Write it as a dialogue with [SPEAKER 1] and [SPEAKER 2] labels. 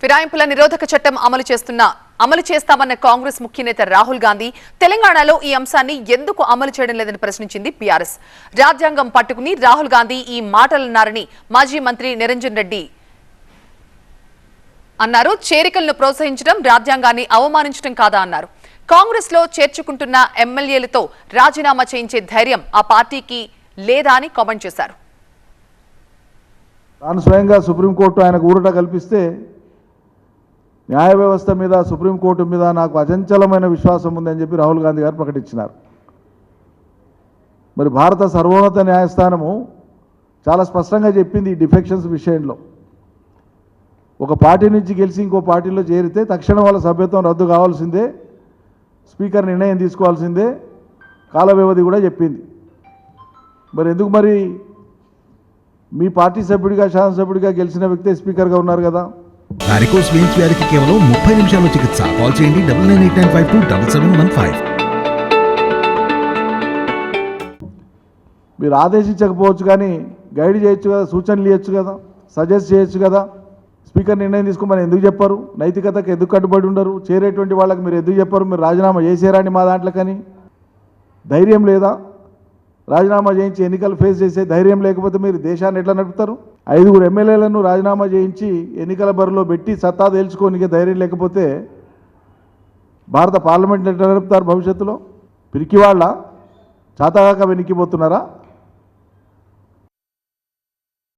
[SPEAKER 1] ఫిరాయింపుల నిరోధక చట్టం అమలు చేస్తున్న అమలు చేస్తామన్న కాంగ్రెస్ ముఖ్య నేత రాహుల్ గాంధీ తెలంగాణలో ఈ అంశాన్ని ఎందుకు అమలు చేయడం లేదని ప్రశ్నించింది పీఆర్ఎస్ రాజ్యాంగం పట్టుకుని రాహుల్ గాంధీ ఈ మాటలన్నారని మాజీ మంత్రి నిరంజన్ రెడ్డి అన్నారు. చేరికలను ప్రోత్సహించడం రాజ్యాంగాన్ని అవమానించడం కాదా అన్నారు. కాంగ్రెస్లో చేర్చుకుంటున్న ఎమ్మెల్యేలతో రాజీనామా చేయించే ధైర్యం ఆ పార్టీకి లేదా అని కామెంట్ చేశారు.
[SPEAKER 2] తాను స్వయంగా సుప్రీంకోర్టు ఆయనకు ఊరట కల్పిస్తే న్యాయ వ్యవస్థ మీద సుప్రీంకోర్టు మీద నాకు అచంచలమైన విశ్వాసం ఉందని చెప్పి రాహుల్ గాంధీ గారు ప్రకటించినారు. మరి భారత సర్వోన్నత న్యాయస్థానము చాలా స్పష్టంగా చెప్పింది ఈ డిఫెక్షన్స్ విషయంలో. ఒక పార్టీ నుంచి గెలిచి ఇంకో పార్టీలో చేరితే తక్షణం వాళ్ళ సభ్యత్వం రద్దు కావాల్సిందే స్పీకర్ నిర్ణయం తీసుకోవాల్సిందే కాల వ్యవధి కూడా చెప్పింది. మరి ఎందుకు మరి మీ పార్టీ సభ్యుడిగా శాసనసభ్యుడిగా గెలిచిన వ్యక్తే స్పీకర్గా ఉన్నారు కదా?
[SPEAKER 3] వారికోస్ వెయిన్స్ వ్యాధికి కేవలం ముప్పై నిమిషాల్లో చికిత్స. కాల్ చేయండి double nine eight nine five two double seven one five.
[SPEAKER 2] మీరు ఆదేశించకపోవచ్చు కానీ గైడ్ చేయొచ్చు కదా సూచనలు ఇవ్వచ్చు కదా సజెస్ట్ చేయొచ్చు కదా. స్పీకర్ నిర్ణయం తీసుకోమని ఎందుకు చెప్పారు? నైతికతకు ఎందుకు కట్టుబడి ఉండరు? చేరేటువంటి వాళ్ళకి మీరు ఎందుకు చెప్పారు? మీరు రాజీనామా చేసేరాని మా దాంట్లో కానీ ధైర్యం లేదా? రాజీనామా చేయించి ఎన్నికలు ఫేస్ చేసే ధైర్యం లేకపోతే మీరు దేశాన్ని ఎట్లా నడుపుతారు? ఐదుగురు ఎమ్మెల్యేలను రాజీనామా చేయించి ఎన్నికల బరిలో పెట్టి సత్తా తేల్చుకోనికి ధైర్యం లేకపోతే భారత పార్లమెంట్ ఎట్లా నడుపుతారు భవిష్యత్తులో? పిరికి వాళ్ళ చాతగాక వెనక్కిపోతున్నారా?